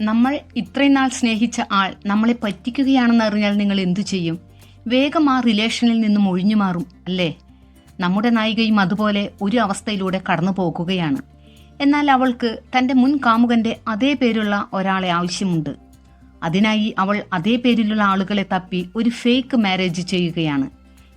നമ്മൾ ഇത്രയും നാൾ സ്നേഹിച്ച ആൾ നമ്മളെ പറ്റിക്കുകയാണെന്ന് അറിഞ്ഞാൽ നിങ്ങൾ എന്തു ചെയ്യും? വേഗം ആ റിലേഷനിൽ നിന്നും ഒഴിഞ്ഞു മാറും അല്ലേ? നമ്മുടെ നായികയും അതുപോലെ ഒരു അവസ്ഥയിലൂടെ കടന്നു പോകുകയാണ്. എന്നാൽ അവൾക്ക് തന്റെ മുൻ കാമുകന്റെ അതേ പേരുള്ള ഒരാളെ ആവശ്യമുണ്ട്. അതിനായി അവൾ അതേ പേരിലുള്ള ആളുകളെ തപ്പി ഒരു ഫേക്ക് മാരേജ് ചെയ്യുകയാണ്.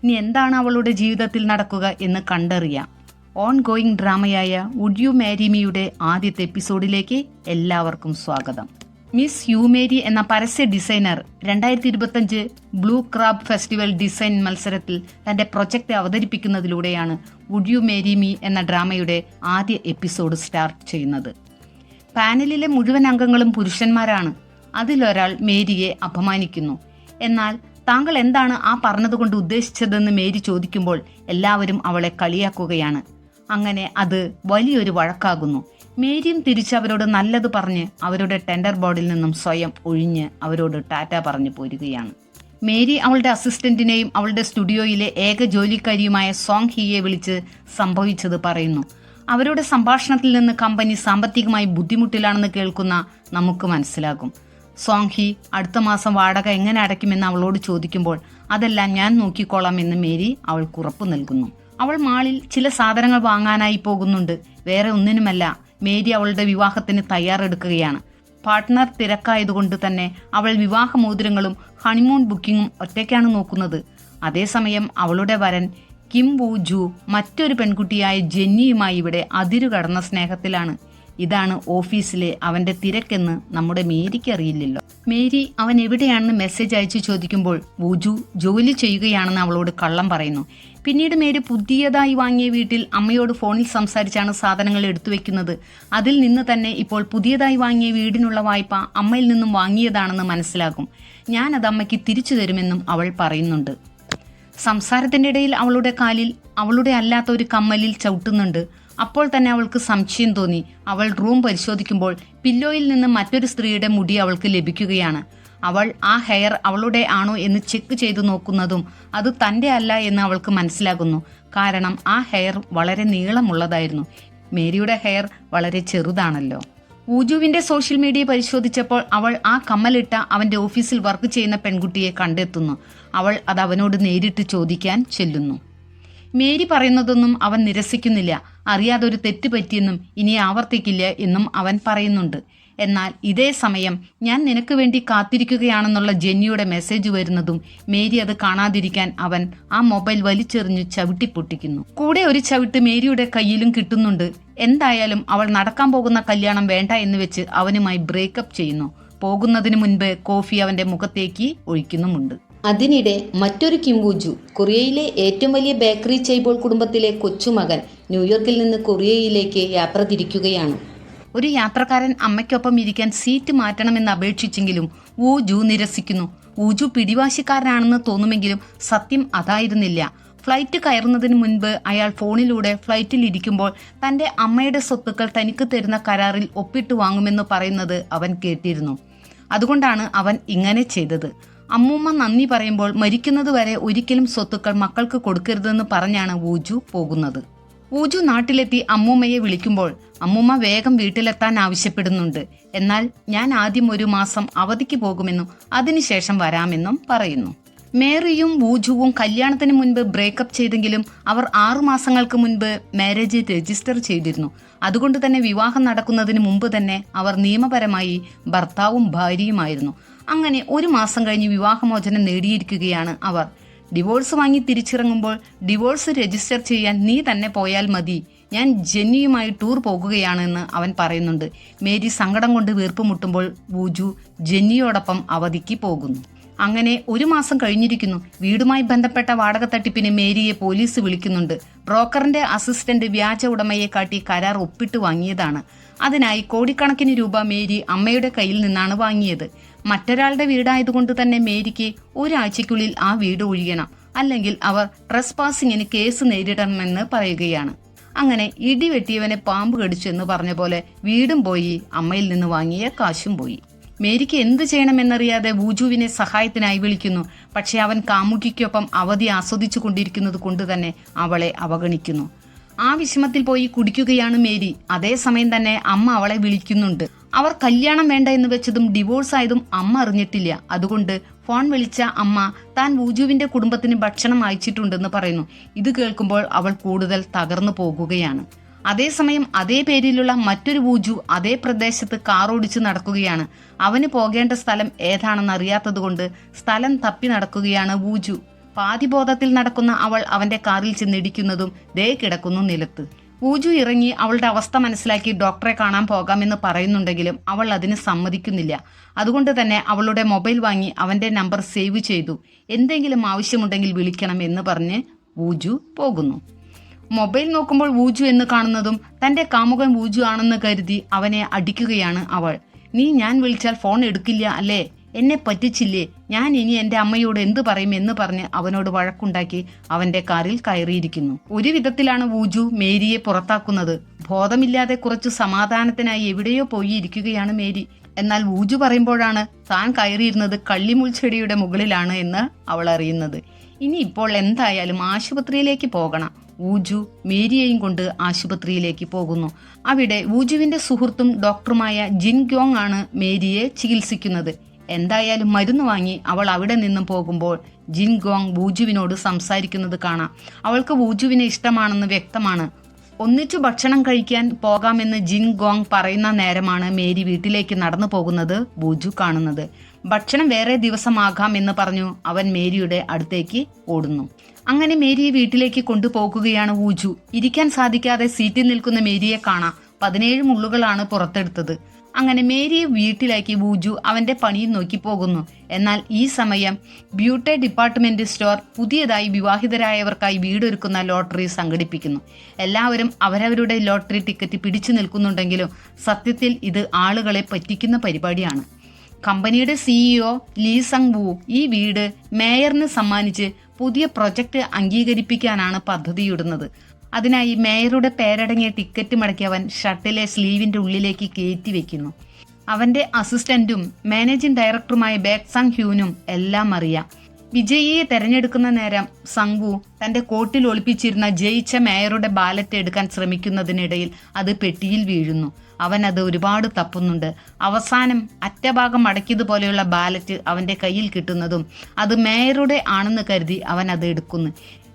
ഇനി എന്താണ് അവളുടെ ജീവിതത്തിൽ നടക്കുക എന്ന് കണ്ടറിയാം. ഓൺ ഗോയിങ് ഡ്രാമയായ വുഡ് യു മാരി മിയുടെ ആദ്യത്തെ എപ്പിസോഡിലേക്ക് എല്ലാവർക്കും സ്വാഗതം. മിസ് യു മേരി എന്ന പരസ്യ ഡിസൈനർ രണ്ടായിരത്തി ഇരുപത്തഞ്ച് ബ്ലൂ ക്രാബ് ഫെസ്റ്റിവൽ ഡിസൈൻ മത്സരത്തിൽ തന്റെ പ്രൊജക്ട് അവതരിപ്പിക്കുന്നതിലൂടെയാണ് വുഡ് യു മേരി മീ എന്ന ഡ്രാമയുടെ ആദ്യ എപ്പിസോഡ് സ്റ്റാർട്ട് ചെയ്യുന്നത്. പാനലിലെ മുഴുവൻ അംഗങ്ങളും പുരുഷന്മാരാണ്. അതിലൊരാൾ മേരിയെ അപമാനിക്കുന്നു. എന്നാൽ താങ്കൾ എന്താണ് ആ പറഞ്ഞതുകൊണ്ട് ഉദ്ദേശിച്ചതെന്ന് മേരി ചോദിക്കുമ്പോൾ എല്ലാവരും അവളെ കളിയാക്കുകയാണ്. അങ്ങനെ അത് വലിയൊരു വഴക്കാകുന്നു. മേരിയും തിരിച്ചവരോട് നല്ലത് പറഞ്ഞ് അവരുടെ ടെൻഡർ ബോർഡിൽ നിന്നും സ്വയം ഒഴിഞ്ഞ് അവരോട് ടാറ്റ പറഞ്ഞു പോരുകയാണ്. മേരി അവളുടെ അസിസ്റ്റന്റിനെയും അവളുടെ സ്റ്റുഡിയോയിലെ ഏക ജോലിക്കാരിയുമായ സോങ് ഹിയെ വിളിച്ച് സംഭവിച്ചത് പറയുന്നു. അവരുടെ സംഭാഷണത്തിൽ നിന്ന് കമ്പനി സാമ്പത്തികമായി ബുദ്ധിമുട്ടിലാണെന്ന് കേൾക്കുന്ന നമുക്ക് മനസ്സിലാകും. സോങ് ഹി അടുത്ത മാസം വാടക എങ്ങനെ അടയ്ക്കുമെന്ന് അവളോട് ചോദിക്കുമ്പോൾ അതെല്ലാം ഞാൻ നോക്കിക്കോളാം എന്ന് മേരി അവൾക്ക് ഉറപ്പു നൽകുന്നു. അവൾ മാളിൽ ചില സാധനങ്ങൾ വാങ്ങാനായി പോകുന്നുണ്ട്. വേറെ ഒന്നിനുമല്ല മേരി അവളുടെ വിവാഹത്തിന് തയ്യാറെടുക്കുകയാണ്. പാർട്ട്ണർ തിരക്കായതുകൊണ്ട് തന്നെ അവൾ വിവാഹമോതിരങ്ങളും ഹണിമൂൺ ബുക്കിങ്ങും ഒറ്റയ്ക്കാണ് നോക്കുന്നത്. അതേസമയം അവളുടെ വരൻ കിം വു ജു മറ്റൊരു പെൺകുട്ടിയായ ജെന്നിയുമായി ഇവിടെ അതിരുകടന്ന സ്നേഹത്തിലാണ്. ഇതാണ് ഓഫീസിലെ അവന്റെ തിരക്കെന്ന് നമ്മുടെ മേരിക്ക് അറിയില്ലല്ലോ. മേരി അവൻ എവിടെയാണെന്ന് മെസ്സേജ് അയച്ചു ചോദിക്കുമ്പോൾ വുജു ജോലി ചെയ്യുകയാണെന്ന് അവളോട് കള്ളം പറയുന്നു. പിന്നീട് മേരി പുതിയതായി വാങ്ങിയ വീട്ടിൽ അമ്മയോട് ഫോണിൽ സംസാരിച്ചാണ് സാധനങ്ങൾ എടുത്തു വെക്കുന്നത്. അതിൽ നിന്ന് തന്നെ ഇപ്പോൾ പുതിയതായി വാങ്ങിയ വീടിനുള്ള വായ്പ അമ്മയിൽ നിന്നും വാങ്ങിയതാണെന്ന് മനസ്സിലാക്കും ഞാൻ അത് അമ്മയ്ക്ക് തിരിച്ചു തരുമെന്നും അവൾ പറയുന്നുണ്ട്. സംസാരത്തിന്റെ ഇടയിൽ അവളുടെ കാലിൽ അവളുടെ അല്ലാത്ത ഒരു കമ്മലിൽ ചവിട്ടുന്നുണ്ട്. അപ്പോൾ തന്നെ അവൾക്ക് സംശയം തോന്നി. അവൾ റൂം പരിശോധിക്കുമ്പോൾ പില്ലോയിൽ നിന്ന് മറ്റൊരു സ്ത്രീയുടെ മുടി അവൾക്ക് ലഭിക്കുകയാണ്. അവൾ ആ ഹെയർ അവളുടെ ആണോ എന്ന് ചെക്ക് ചെയ്തു നോക്കുന്നതും അത് തന്റെ അല്ല എന്ന് അവൾക്ക് മനസ്സിലാകുന്നു. കാരണം ആ ഹെയർ വളരെ നീളമുള്ളതായിരുന്നു. മേരിയുടെ ഹെയർ വളരെ ചെറുതാണല്ലോ. ഊജുവിന്റെ സോഷ്യൽ മീഡിയ പരിശോധിച്ചപ്പോൾ അവൾ ആ കമ്മലിട്ട അവന്റെ ഓഫീസിൽ വർക്ക് ചെയ്യുന്ന പെൺകുട്ടിയെ കണ്ടെത്തുന്നു. അവൾ അത് അവനോട് നേരിട്ട് ചോദിക്കാൻ ചെല്ലുന്നു. മേരി പറയുന്നതൊന്നും അവൻ നിരസിക്കുന്നില്ല. അറിയാതെ ഒരു തെറ്റ് പറ്റിയെന്നും ഇനി ആവർത്തിക്കില്ല എന്നും അവൻ പറയുന്നുണ്ട്. എന്നാൽ ഇതേ സമയം ഞാൻ നിനക്ക് വേണ്ടി കാത്തിരിക്കുകയാണെന്നുള്ള ജെന്നിയുടെ മെസ്സേജ് വരുന്നതും മേരി അത് കാണാതിരിക്കാൻ അവൻ ആ മൊബൈൽ വലിച്ചെറിഞ്ഞു ചവിട്ടി പൊട്ടിക്കുന്നു. കൂടെ ഒരു ചവിട്ട് മേരിയുടെ കയ്യിലും കിട്ടുന്നുണ്ട്. എന്തായാലും അവൾ നടക്കാൻ പോകുന്ന കല്യാണം വേണ്ട എന്ന് വെച്ച് അവനുമായി ബ്രേക്കപ്പ് ചെയ്യുന്നു. പോകുന്നതിന് മുൻപ് കോഫി അവന്റെ മുഖത്തേക്ക് ഒഴിക്കുന്നുമുണ്ട്. അതിനിടെ മറ്റൊരു കിംബൂജു കൊറിയയിലെ ഏറ്റവും വലിയ ബേക്കറി ചെയ്ബോൾ കുടുംബത്തിലെ കൊച്ചുമകൻ ന്യൂയോർക്കിൽ നിന്ന് കൊറിയയിലേക്ക് യാത്ര തിരിക്കുകയാണ്. ഒരു യാത്രക്കാരൻ അമ്മയ്ക്കൊപ്പം ഇരിക്കാൻ സീറ്റ് മാറ്റണമെന്ന് അപേക്ഷിച്ചെങ്കിലും ഊജു നിരസിക്കുന്നു. ഊജു പിടിവാശിക്കാരനാണെന്ന് തോന്നുമെങ്കിലും സത്യം അതായിരുന്നില്ല. ഫ്ലൈറ്റ് കയറുന്നതിന് മുൻപ് അയാൾ ഫോണിലൂടെ ഫ്ലൈറ്റിൽ ഇരിക്കുമ്പോൾ തന്റെ അമ്മയുടെ സ്വത്തുക്കൾ തനിക്ക് തരുന്ന കരാറിൽ ഒപ്പിട്ട് വാങ്ങുമെന്ന് പറയുന്നത് അവൻ കേട്ടിരുന്നു. അതുകൊണ്ടാണ് അവൻ ഇങ്ങനെ ചെയ്തത്. അമ്മൂമ്മ നന്ദി പറയുമ്പോൾ മരിക്കുന്നതുവരെ ഒരിക്കലും സ്വത്തുക്കൾ മക്കൾക്ക് കൊടുക്കരുതെന്ന് പറഞ്ഞാണ് ഊജു പോകുന്നത്. ഊജു നാട്ടിലെത്തി അമ്മൂമ്മയെ വിളിക്കുമ്പോൾ അമ്മൂമ്മ വേഗം വീട്ടിലെത്താൻ ആവശ്യപ്പെടുന്നുണ്ട്. എന്നാൽ ഞാൻ ആദ്യം ഒരു മാസം അവധിക്ക് പോകുമെന്നും അതിനുശേഷം വരാമെന്നും പറയുന്നു. മേറിയും വൂജുവും കല്യാണത്തിന് മുൻപ് ബ്രേക്കപ്പ് ചെയ്തെങ്കിലും അവർ ആറു മാസങ്ങൾക്ക് മുൻപ് മാരേജ് രജിസ്റ്റർ ചെയ്തിരുന്നു. അതുകൊണ്ട് തന്നെ വിവാഹം നടക്കുന്നതിന് മുമ്പ് തന്നെ അവർ നിയമപരമായി ഭർത്താവും ഭാര്യയുമായിരുന്നു. അങ്ങനെ ഒരു മാസം കഴിഞ്ഞ് വിവാഹമോചനം നേടിയിരിക്കുകയാണ് അവർ. ഡിവോഴ്സ് വാങ്ങി തിരിച്ചിറങ്ങുമ്പോൾ ഡിവോഴ്സ് രജിസ്റ്റർ ചെയ്യാൻ നീ തന്നെ പോയാൽ മതി. ഞാൻ ജെന്നിയുമായി ടൂർ പോകുകയാണെന്ന് അവൻ പറയുന്നുണ്ട്. മേരി സങ്കടം കൊണ്ട് വീർപ്പുമുട്ടുമ്പോൾ വൂജു ജെന്നിയോടൊപ്പം അവധിക്ക് പോകുന്നു. അങ്ങനെ ഒരു മാസം കഴിഞ്ഞിരിക്കുന്നു. വീടുമായി ബന്ധപ്പെട്ട വാടക തട്ടിപ്പിന് മേരിയെ പോലീസ് വിളിക്കുന്നുണ്ട്. ബ്രോക്കറിന്റെ അസിസ്റ്റന്റ് വ്യാജ ഉടമയെ കാട്ടി കരാർ ഒപ്പിട്ട് വാങ്ങിയതാണ്. അതിനായി കോടിക്കണക്കിന് രൂപ മേരി അമ്മയുടെ കയ്യിൽ നിന്നാണ് വാങ്ങിയത്. മറ്റൊരാളുടെ വീടായതുകൊണ്ട് തന്നെ മേരിക്ക് ഒരാഴ്ചയ്ക്കുള്ളിൽ ആ വീട് ഒഴിയണം. അല്ലെങ്കിൽ അവർ ട്രസ് പാസിങ്ങിന് കേസ് നേരിടണമെന്ന് പറയുകയാണ്. അങ്ങനെ ഇടി വെട്ടിയവനെ പാമ്പ് കടിച്ചു എന്ന് പറഞ്ഞ പോലെ വീടും പോയി അമ്മയിൽ നിന്ന് വാങ്ങിയ കാശും പോയി. മേരിക്ക് എന്ത് ചെയ്യണമെന്നറിയാതെ വൂജുവിനെ സഹായത്തിനായി വിളിക്കുന്നു. പക്ഷെ അവൻ കാമുകിക്കൊപ്പം അവധി ആസ്വദിച്ചു കൊണ്ടിരിക്കുന്നത് കൊണ്ട് തന്നെ അവളെ അവഗണിക്കുന്നു. ആ വിഷമത്തിൽ പോയി കുടിക്കുകയാണ് മേരി. അതേസമയം തന്നെ അമ്മ അവളെ വിളിക്കുന്നുണ്ട്. അവർ കല്യാണം വേണ്ട എന്ന് വെച്ചതും ഡിവോഴ്സ് ആയതും അമ്മ അറിഞ്ഞിട്ടില്ല. അതുകൊണ്ട് ഫോൺ വിളിച്ച അമ്മ താൻ വൂജുവിന്റെ കുടുംബത്തിന് ഭക്ഷണം അയച്ചിട്ടുണ്ടെന്ന് പറയുന്നു. ഇത് കേൾക്കുമ്പോൾ അവൾ കൂടുതൽ തകർന്നു പോകുകയാണ്. അതേസമയം അതേ പേരിലുള്ള മറ്റൊരു വൂജു അതേ പ്രദേശത്ത് കാർ ഓടിച്ച് നടക്കുകയാണ്. അവന് പോകേണ്ട സ്ഥലം ഏതാണെന്ന് അറിയാത്തതുകൊണ്ട് സ്ഥലം തപ്പി നടക്കുകയാണ് വൂജു. പാതിബോധത്തിൽ നടക്കുന്ന അവൾ അവന്റെ കാറിൽ ചെന്നിടിക്കുന്നതും ദേ കിടക്കുന്നു നിലത്ത്. പൂജു ഇറങ്ങി അവളുടെ അവസ്ഥ മനസ്സിലാക്കി ഡോക്ടറെ കാണാൻ പോകാമെന്ന് പറയുന്നുണ്ടെങ്കിലും അവൾ അതിന് സമ്മതിക്കുന്നില്ല. അതുകൊണ്ട് തന്നെ അവളുടെ മൊബൈൽ വാങ്ങി അവന്റെ നമ്പർ സേവ് ചെയ്തു. എന്തെങ്കിലും ആവശ്യമുണ്ടെങ്കിൽ വിളിക്കണം എന്ന് പറഞ്ഞ് ഊജു പോകുന്നു. മൊബൈൽ നോക്കുമ്പോൾ വൂജു എന്ന് കാണുന്നതും തന്റെ കാമുകൻ വൂജു ആണെന്ന് കരുതി അവനെ അടിക്കുകയാണ് അവൾ. നീ ഞാൻ വിളിച്ചാൽ ഫോൺ എടുക്കില്ല അല്ലേ? എന്നെ പറ്റിച്ചില്ലേ? ഞാൻ ഇനി എന്റെ അമ്മയോട് എന്ത് പറയും എന്ന് പറഞ്ഞ് അവനോട് വഴക്കുണ്ടാക്കി അവന്റെ കാറിൽ കയറിയിരിക്കുന്നു. ഒരു വിധത്തിലാണ് വൂജു മേരിയെ പുറത്താക്കുന്നത്. ബോധമില്ലാതെ കുറച്ചു സമാധാനത്തിനായി എവിടെയോ പോയി ഇരിക്കുകയാണ് മേരി. എന്നാൽ വൂജു പറയുമ്പോഴാണ് താൻ കയറിയിരുന്നത് കള്ളിമുൾച്ചെടിയുടെ മുകളിലാണ് എന്ന് അവൾ അറിയുന്നത്. ഇനി ഇപ്പോൾ എന്തായാലും ആശുപത്രിയിലേക്ക് പോകണം. ഊജു മേരിയെയും കൊണ്ട് ആശുപത്രിയിലേക്ക് പോകുന്നു. അവിടെ ഊജുവിന്റെ സുഹൃത്തും ഡോക്ടറുമായ ജിൻ ഗ്യോങ് ആണ് മേരിയെ ചികിത്സിക്കുന്നത്. എന്തായാലും മരുന്ന് വാങ്ങി അവൾ അവിടെ നിന്നും പോകുമ്പോൾ ജിൻ ഗോങ് വൂജുവിനോട് സംസാരിക്കുന്നത് കാണാം. അവൾക്ക് വൂജുവിനെ ഇഷ്ടമാണെന്ന് വ്യക്തമാണ്. ഒന്നിച്ചു ഭക്ഷണം കഴിക്കാൻ പോകാമെന്ന് ജിൻ ഗോങ് പറയുന്ന നേരമാണ് മേരി വീട്ടിലേക്ക് നടന്നു പോകുന്നത് ബൂജു കാണുന്നത്. ഭക്ഷണം വേറെ ദിവസമാകാം എന്ന് പറഞ്ഞു അവൻ മേരിയുടെ അടുത്തേക്ക് ഓടുന്നു. അങ്ങനെ മേരിയെ വീട്ടിലേക്ക് കൊണ്ടുപോകുകയാണ് ഊജു ഇരിക്കാൻ സാധിക്കാതെ സീറ്റിൽ നിൽക്കുന്ന മേരിയെ കാണാം. പതിനേഴ് മുള്ളുകളാണ് പുറത്തെടുത്തത്. അങ്ങനെ മേരിയെ വീട്ടിലാക്കി ബൂജു അവന്റെ പണിയും നോക്കി പോകുന്നു. എന്നാൽ ഈ സമയം ബ്യൂട്ടെ ഡിപ്പാർട്ട്മെന്റ് സ്റ്റോർ പുതിയതായി വിവാഹിതരായവർക്കായി വീടൊരുക്കുന്ന ലോട്ടറി സംഘടിപ്പിക്കുന്നു. എല്ലാവരും അവരവരുടെ ലോട്ടറി ടിക്കറ്റ് പിടിച്ചു നിൽക്കുന്നുണ്ടെങ്കിലും സത്യത്തിൽ ഇത് ആളുകളെ പറ്റിക്കുന്ന പരിപാടിയാണ്. കമ്പനിയുടെ സിഇഒ ലീ സങ് വു ഈ വീട് മേയറിന് സമ്മാനിച്ച് പുതിയ പ്രൊജക്ട് അംഗീകരിപ്പിക്കാനാണ് പദ്ധതിയിടുന്നത്. അതിനായി മേയറുടെ പേരടങ്ങിയ ടിക്കറ്റ് മടക്കി അവൻ ഷർട്ടിലെ സ്ലീവിന്റെ ഉള്ളിലേക്ക് കയറ്റി വെക്കുന്നു. അവന്റെ അസിസ്റ്റന്റും മാനേജിംഗ് ഡയറക്ടറുമായ ബേക് സംഗ് ഹ്യൂനും എല്ലാം അറിയാം. വിജയിയെ തെരഞ്ഞെടുക്കുന്ന നേരം സംഗു തന്റെ കോട്ടിൽ ഒളിപ്പിച്ചിരുന്ന ജയിച്ച മേയറുടെ ബാലറ്റ് എടുക്കാൻ ശ്രമിക്കുന്നതിനിടയിൽ അത് പെട്ടിയിൽ വീഴുന്നു. അവൻ അത് ഒരുപാട് തപ്പുന്നുണ്ട്. അവസാനം അറ്റഭാഗം അടക്കിയതുപോലെയുള്ള ബാലറ്റ് അവന്റെ കയ്യിൽ കിട്ടുന്നതും അത് മേയറുടെ ആണെന്ന് കരുതി അവൻ അത് എടുക്കുന്നു.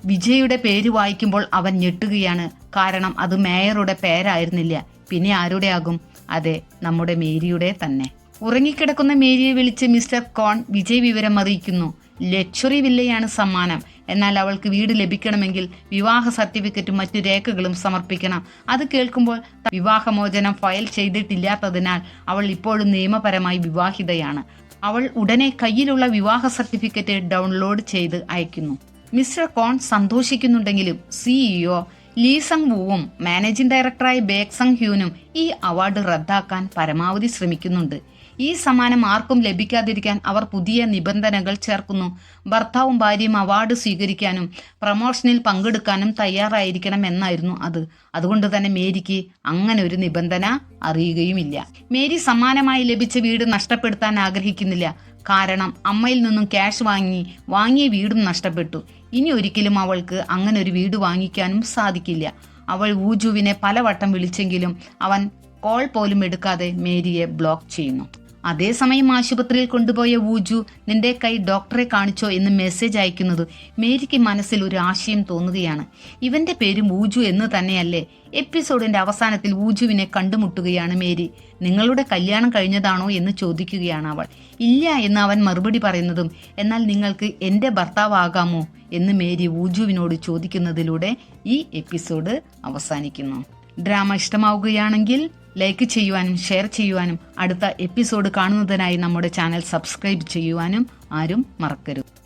വിജയുടെ പേര് വായിക്കുമ്പോൾ അവൻ ഞെട്ടുകയാണ്. കാരണം അത് മേയറുടെ പേരായിരുന്നില്ല. പിന്നെ ആരുടെ ആകും അതെ നമ്മുടെ മേരിയുടെ തന്നെ. ഉറങ്ങിക്കിടക്കുന്ന മേരിയെ വിളിച്ച് മിസ്റ്റർ കോൺ വിജയ് വിവരം അറിയിക്കുന്നു. ലക്ഷറി വില്ലയാണ് സമ്മാനം. എന്നാൽ അവൾക്ക് വീട് ലഭിക്കണമെങ്കിൽ വിവാഹ സർട്ടിഫിക്കറ്റും മറ്റു രേഖകളും സമർപ്പിക്കണം. അത് കേൾക്കുമ്പോൾ വിവാഹമോചനം ഫയൽ ചെയ്തിട്ടില്ലാത്തതിനാൽ അവൾ ഇപ്പോഴും നിയമപരമായി വിവാഹിതയാണ്. അവൾ ഉടനെ കയ്യിലുള്ള വിവാഹ സർട്ടിഫിക്കറ്റ് ഡൗൺലോഡ് ചെയ്ത് അയക്കുന്നു മിസ്റ്റർ കോൺ സന്തോഷിക്കുന്നുണ്ടെങ്കിലും സിഇഒ ലീസങ് വുവും മാനേജിംഗ് ഡയറക്ടറായ ബേക്സങ് ഹ്യൂനും ഈ അവാർഡ് റദ്ദാക്കാൻ പരമാവധി ശ്രമിക്കുന്നുണ്ട്. ഈ സമ്മാനം ആർക്കും ലഭിക്കാതിരിക്കാൻ അവർ പുതിയ നിബന്ധനകൾ ചേർക്കുന്നു. ഭർത്താവും ഭാര്യയും അവാർഡ് സ്വീകരിക്കാനും പ്രമോഷനിൽ പങ്കെടുക്കാനും തയ്യാറായിരിക്കണം എന്നായിരുന്നു അത്. അതുകൊണ്ട് തന്നെ മേരിക്ക് അങ്ങനെ ഒരു നിബന്ധന അറിയുകയുമില്ല. മേരി സമ്മാനമായി ലഭിച്ച വീട് നഷ്ടപ്പെടുത്താൻ ആഗ്രഹിക്കുന്നില്ല. കാരണം അമ്മയിൽ നിന്നും ക്യാഷ് വാങ്ങി വാങ്ങിയ വീടും നഷ്ടപ്പെട്ടു. ഇനി ഒരിക്കലും അവൾക്ക് അങ്ങനെ ഒരു വീട് വാങ്ങിക്കാനും സാധിക്കില്ല. അവൾ ഊജുവിനെ പലവട്ടം വിളിച്ചെങ്കിലും അവൻ കോൾ പോലും എടുക്കാതെ മേരിയെ ബ്ലോക്ക് ചെയ്യുന്നു. അതേസമയം ആശുപത്രിയിൽ കൊണ്ടുപോയ വൂജു നിന്റെ കൈ ഡോക്ടറെ കാണിച്ചോ എന്ന് മെസ്സേജ് അയക്കുന്നത് മേരിക്ക് മനസ്സിൽ ഒരു ആശയം തോന്നുകയാണ്. ഇവന്റെ പേര് വൂജു എന്ന് തന്നെയല്ലേ. എപ്പിസോഡിന്റെ അവസാനത്തിൽ വൂജുവിനെ കണ്ടുമുട്ടുകയാണ് മേരി. നിങ്ങളുടെ കല്യാണം കഴിഞ്ഞതാണോ എന്ന് ചോദിക്കുകയാണ് അവൾ. ഇല്ല എന്ന് അവൻ മറുപടി പറയുന്നതും എന്നാൽ നിങ്ങൾക്ക് എന്റെ ഭർത്താവാകാമോ? എന്ന് മേരി വൂജുവിനോട് ചോദിക്കുന്നതിലൂടെ ഈ എപ്പിസോഡ് അവസാനിക്കുന്നു. ഡ്രാമ ഇഷ്ടമാവുകയാണെങ്കിൽ ലൈക്ക് ചെയ്യുവാനും ഷെയർ ചെയ്യുവാനും അടുത്ത എപ്പിസോഡ് കാണുന്നതിനായി നമ്മുടെ ചാനൽ സബ്സ്ക്രൈബ് ചെയ്യുവാനും ആരും മറക്കരുത്.